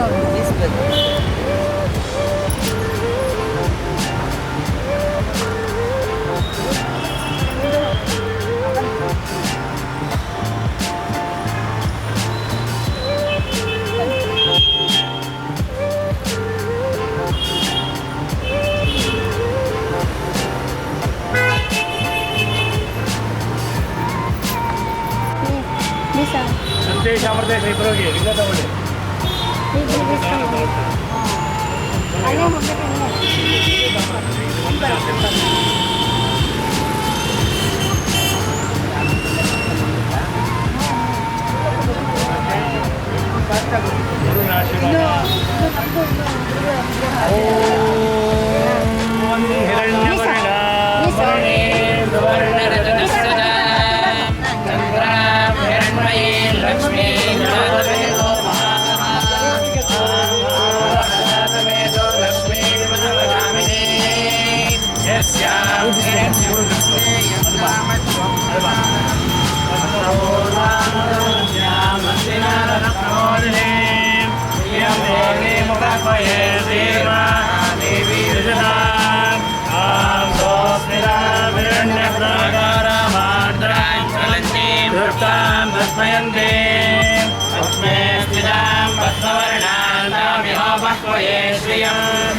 哦，Lisbon स्मयन्ते अस्मे स्थितां पद्मवर्णान्तामिहो बह्वये श्रियं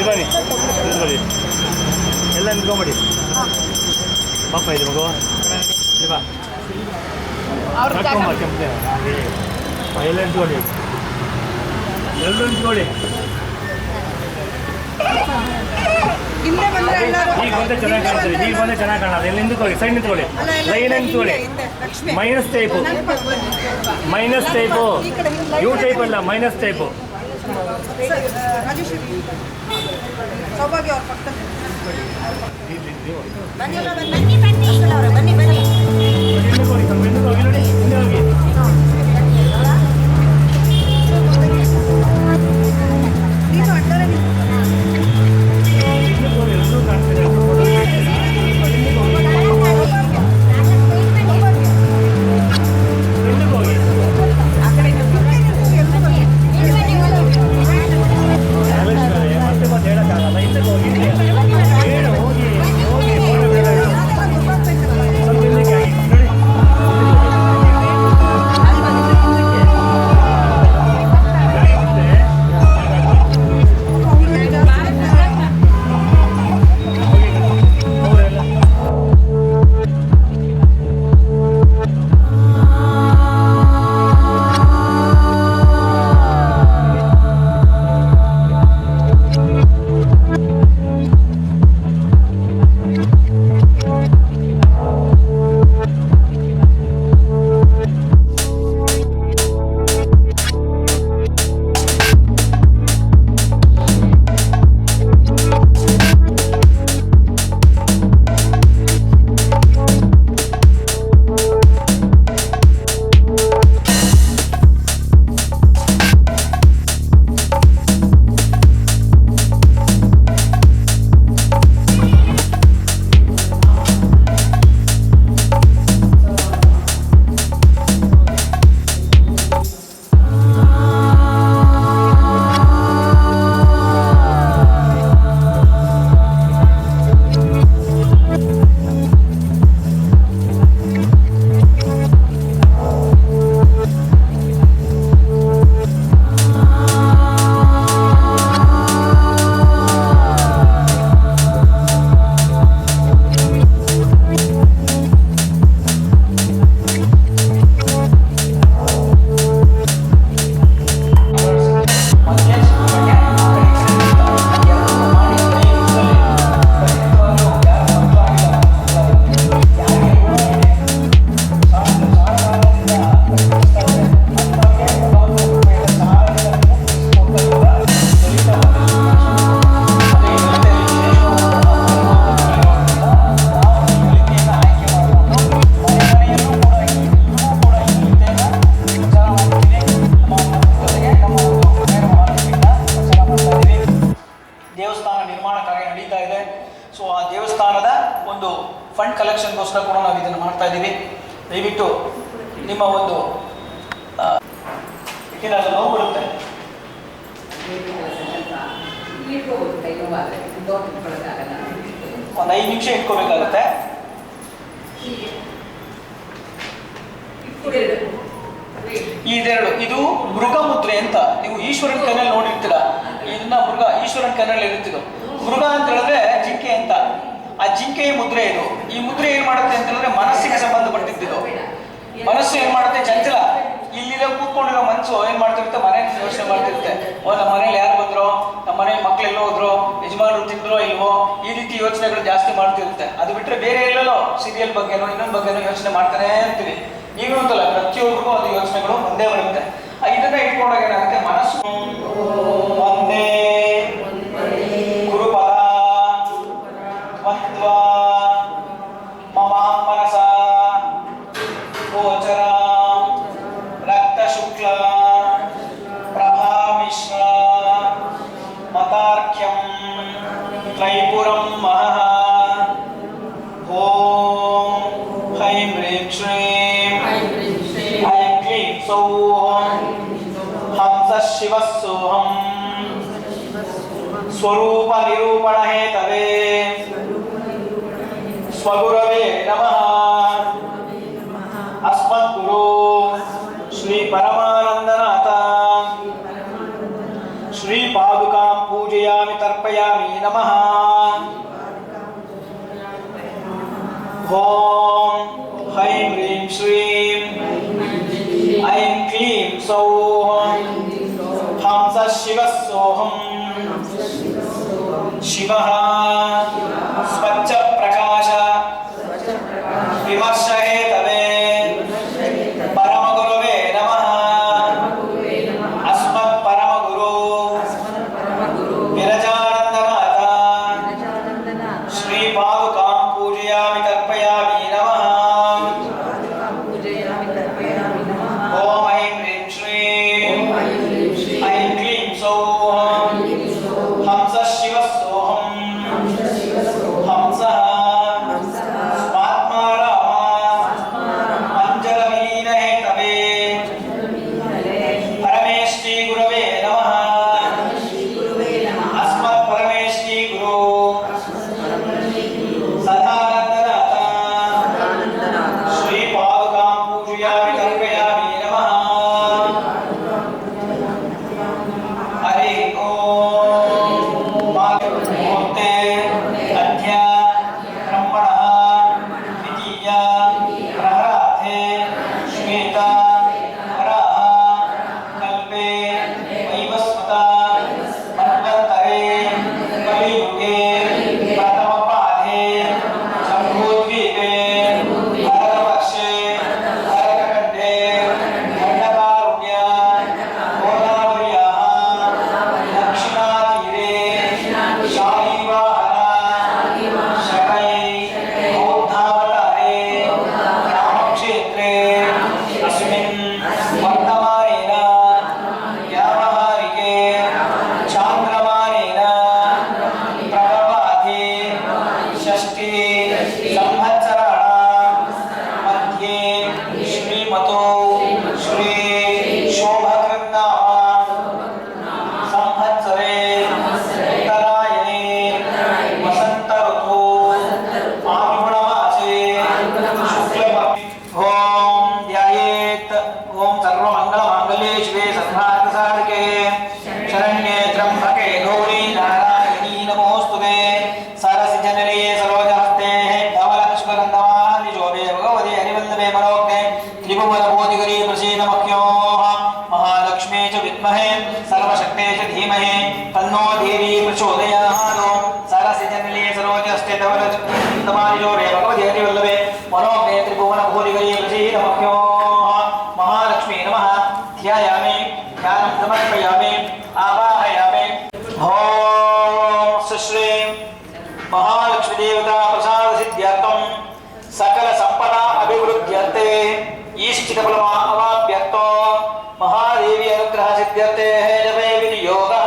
ಇದು ಬನ್ನಿ ಇದು ಬನ್ನಿ ಎಲ್ಲ ನಿಂತ್ಕೊಂಬಿಡಿ. ಪಾಪ ಇದು ಮಗು. ಬಾ. ಕರ್ಕೊಂಬ ಕೆಂಪೆ ಎಲ್ಲ ನಿಂತ್ಕೊಳ್ಳಿ. ಎಲ್ಲರೂ ನಿಂತ್ಕೊಳ್ಳಿ. ಈಗ ಬಂದ್ರೆ ಚೆನ್ನಾಗಿ ಕಾಣ್ತದೆ. ಈಗ ಬಂದ್ರೆ ಚೆನ್ನಾಗಿ ಕಾಣಲ್ಲ. ಎಲ್ಲಿ ನಿಂತ್ಕೊಳ್ಳಿ ಸೈಡ್ ನಿಂತ್ಕೊಳ್ಳಿ. ಲೈನ್ ನಿಂತ್ಕೊಳ್ಳಿ. Minus type minus type you type ಅಲ್ಲ ಮೈನಸ್ ಟೈಪು ರಾಜೇಶ್ವರಿ. ಸೌಭಾಗ್ಯ ಅವ್ರ ಪಕ್ಕದಲ್ಲಿ. ಬನ್ನಿ ಬನ್ನಿ. ಬನ್ನಿ ಹಿಂದಕ್ಕೆ ಫಂಡ್ ಕಲೆಕ್ಷನ್ಗೋಸ್ಕರ ಕೂಡ ನಾವು ಇದನ್ನು ಮಾಡ್ತಾ ಇದ್ದೀವಿ. ದಯವಿಟ್ಟು ನಿಮ್ಮ ಒಂದು ಏನಾದರೂ ನೋವು ಬರುತ್ತೆ? ಒಂದು ಐದು ನಿಮಿಷ ಇದೆರಡು, ಇದು ಮೃಗ ಮುದ್ರೆ ಅಂತ. ನೀವು ಈಶ್ವರನ ಕೈನಲ್ಲಿ ನೋಡಿರ್ತೀರ. ಇದನ್ನ ಮೃಗ, ಈಶ್ವರನ ಕೈನಲ್ಲಿ ಇರುತ್ತಿದ್ದು. ಮೃಗ ಅಂತ ಹೇಳಿದ್ರೆ ಜಿಂಕೆ ಅಂತ. ಜಿಂಕೆಯ ಮುದ್ರೆ ಇದು. ಈ ಮುದ್ರೆ ಏನ್ ಮಾಡುತ್ತೆ ಅಂತಂದ್ರೆ ಮನಸ್ಸಿಗೆ ಸಂಬಂಧಪಟ್ಟಿದ್ದು ಮನಸ್ಸು ಏನ್ ಮಾಡುತ್ತೆ? ಚಂಚಲ. ಇಲ್ಲಿರೋ ಕೂತ್ಕೊಂಡಿರೋ ಮನಸ್ಸು ಏನ್ ಮಾಡ್ತಿರುತ್ತೆ? ಮನೆ ಯೋಚನೆ ಮಾಡ್ತಿರುತ್ತೆ. ಓ, ನಮ್ಮ ಮನೇಲಿ ಯಾರು ಬಂದ್ರು? ನಮ್ಮ ಮನೇಲಿ ಮಕ್ಳೆಲ್ಲೋ ಹೋದ್ರು? ಯಜಮಾನರು ತಿಂದ್ರೋ ಇಲ್ವೋ? ಈ ರೀತಿ ಯೋಚನೆಗಳು ಜಾಸ್ತಿ ಮಾಡ್ತಿರುತ್ತೆ. ಅದು ಬಿಟ್ರೆ ಬೇರೆ ಎಲ್ಲೋ ಸೀರಿಯಲ್ ಬಗ್ಗೆನೋ, ಇನ್ನೊಂದ್ ಬಗ್ಗೆನೋ ಯೋಚನೆ ಮಾಡ್ತಾನೆ ಅಂತೀವಿ ನೀವು ಅಂತಲ್ಲ ಪ್ರತಿಯೊಬ್ಬರಿಗೂ ಅದು ಯೋಚನೆಗಳು ಒಂದೇ ಬರುತ್ತೆ. ಇದನ್ನ ಇಟ್ಕೊಂಡಾಗ ಏನಾಗುತ್ತೆ? ಮನಸ್ಸು ಒಂದೇ स्वरूप निरूपण हेतवे स्वगुरवे नमः। अस्मद्गुरु श्री परमानंदनाथ श्री पादुकां पूजयामि, तर्पयामि नमः। ॐ ह्रीं श्रीं। ऐं क्लीं सौः। 起吧哈 श्रीमतो श्री शोभकृन्नाम संवत्सरे उत्तरायणे वसन्त ऋतु फाल्गुणमासे शुक्लपक्षे ॐ ध्यायेत्। ॐ सर्वमङ्गलमाङ्गल्ये शिवे सर्वार्थसाधके शरण्ये त्र्यम्बके गौरी नारायणी नमोऽस्तुते सरसि जननी सरोजहस्ते धवलक्ष्मगन्धमालिशोभे भगवते हरिवल्लभे मनोज्ञे त्रिभुवनबोधिकरी प्रसीदमख्योः महालक्ष्मी च विद्महे, सर्वशक्ते च धीमहि, तन्नो देवी प्रचोदयात्। सरसि जननी सरोजहस्ते धवलक्ष्मगन्धमालिशोभे भगवते हरिवल्लभे मनोज्ञे त्रिभुवनबोधिकरी प्रसीदमख्योः महालक्ष्मी नमः। ध्यायामि, ध्यानं समर्पयामि, आवाहयामि। ॐ सुश्री महालक्ष्मी देवता प्रसाद सकल ईष्टित बलमा अवाप्यक्तो महादेवी अनुग्रह सिद्ध्यते है जपे विनियोगः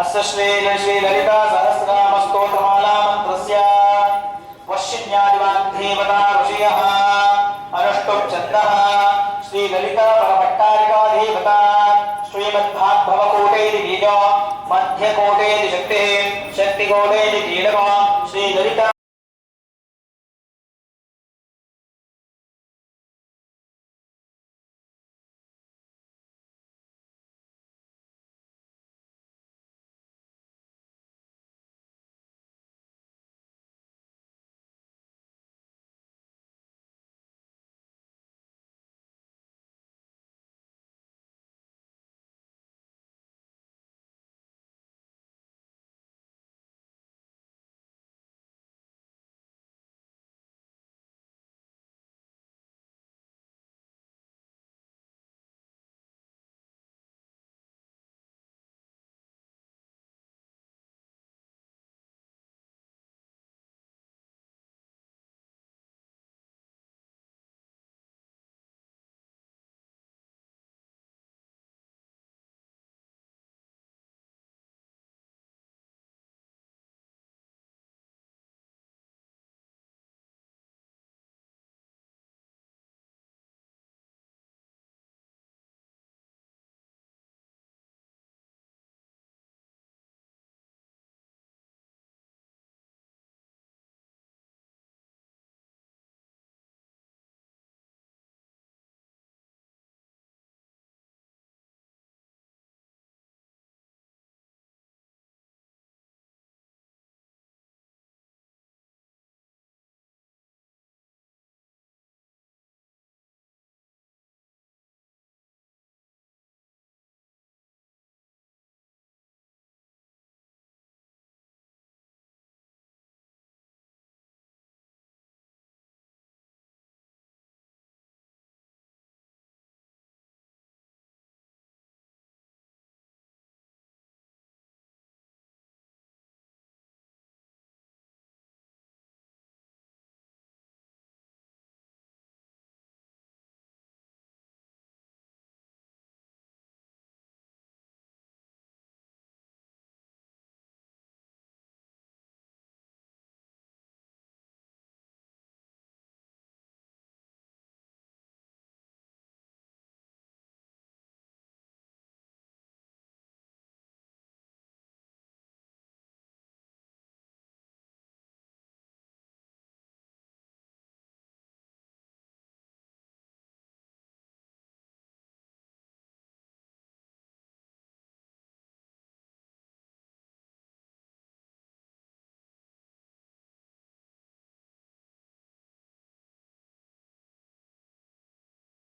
अस्य श्रील श्रीललिता सहस्रनाम स्तोत्रमाला मन्त्रस्य वशिन्यादिवान् देवता ऋषयः अनुष्टुप् छन्दः श्रीललिता परभट्टारिका देवता श्रीमद्भाग्भवकोटैति बीजो मध्यकोटैति शक्तिः शक्तिकोटैति कीलकः श्रीललिता